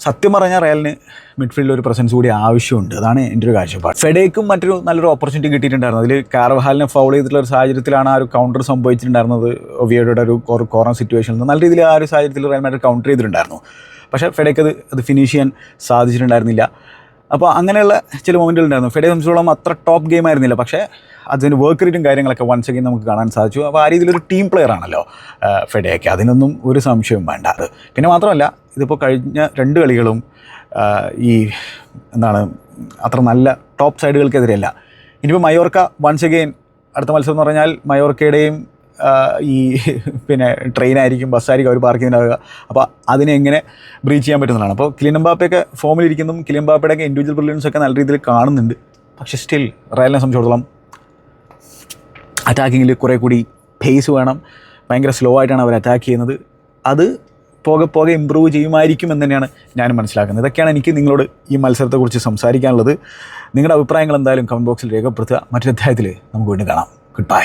സത്യം പറഞ്ഞാൽ റയലിന് മിഡ്ഫീൽഡിൽ ഒരു പ്രസൻസ് കൂടി ആവശ്യമുണ്ട്. അതാണ് എന്റെ ഒരു കാഴ്ചപ്പാട്. ഫെഡേക്കും മറ്റൊരു നല്ലൊരു ഓപ്പർച്യൂണിറ്റി കിട്ടിയിട്ടുണ്ടായിരുന്നു. അതിൽ കാർവഹാലിനെ ഫൗൾ ചെയ്തിട്ടുള്ള ഒരു സാഹചര്യത്തിലാണ് ആ ഒരു കൗണ്ടർ സംഭവിച്ചിട്ടുണ്ടായിരുന്നത്. ഒവിയോയുടെ ഒരു കോർണർ സിറ്റുവേഷനിൽ നല്ല രീതിയിൽ ആ ഒരു സാഹചര്യത്തിൽ റയൽ മാഡ്രിഡ് കൗണ്ടർ ചെയ്തിട്ടുണ്ടായിരുന്നു. പക്ഷേ ഫെഡേക്ക് അത് അത് ഫിനിഷ് ചെയ്യാൻ സാധിച്ചിട്ടുണ്ടായിരുന്നില്ല. അപ്പോൾ അങ്ങനെയുള്ള ചില മൊമെന്റുകൾ ഉണ്ടായിരുന്നു. ഫെഡേ സംബന്ധിച്ചോളം അത്ര ടോപ്പ് ഗെയിം ആയിരുന്നില്ല. പക്ഷേ അതിന് വർക്ക് റേറ്റും കാര്യങ്ങളൊക്കെ വൺസ് അഗൈൻ നമുക്ക് കാണാൻ സാധിച്ചു. അപ്പോൾ ആ രീതിയിലൊരു ടീം പ്ലെയർ ആണല്ലോ ഫെഡയൊക്കെ. അതിനൊന്നും ഒരു സംശയവും വേണ്ട അത്. പിന്നെ മാത്രമല്ല ഇതിപ്പോൾ കഴിഞ്ഞ രണ്ട് കളികളും ഈ എന്താണ് അത്ര നല്ല ടോപ്പ് സൈഡുകൾക്കെതിരെയല്ല ഇനിയിപ്പോൾ മയോർക്ക വൺസ് അഗെയിൻ അടുത്ത മത്സരം എന്ന് പറഞ്ഞാൽ മയോർക്കയുടെയും ഈ പിന്നെ ട്രെയിനായിരിക്കും ബസ്സായിരിക്കും അവർ പാർക്ക് ചെയ്യുന്നുണ്ടാവുക അപ്പോൾ അതിനെ എങ്ങനെ ബ്രീച്ച് ചെയ്യാൻ പറ്റുന്നതാണ്. അപ്പോൾ കിലിംബാപ്പയൊക്കെ ഫോമിലിരിക്കുന്നു ഒക്കെ ഇൻഡിവിജ്വൽ ബ്രില്യൻസ് ഒക്കെ നല്ല രീതിയിൽ കാണുന്നുണ്ട്. പക്ഷേ സ്റ്റിൽ റയലിനെ സംബന്ധിച്ചിടത്തോളം അറ്റാക്കിങ്ങിൽ കുറേ കൂടി പേസ് വേണം. ഭയങ്കര സ്ലോ ആയിട്ടാണ് അവർ അറ്റാക്ക് ചെയ്യുന്നത്. അത് പോകെ പോകെ ഇമ്പ്രൂവ് ചെയ്യുമായിരിക്കും എന്ന് തന്നെയാണ് ഞാൻ മനസ്സിലാക്കുന്നത്. ഇതൊക്കെയാണ് എനിക്ക് നിങ്ങളോട് ഈ മത്സരത്തെക്കുറിച്ച് സംസാരിക്കാനുള്ളത്. നിങ്ങളുടെ അഭിപ്രായങ്ങൾ എന്തായാലും കമന്റ് ബോക്സിൽ രേഖപ്പെടുത്തുക. മറ്റൊരു അധ്യായത്തിൽ നമുക്ക് വീണ്ടും കാണാം. Good bye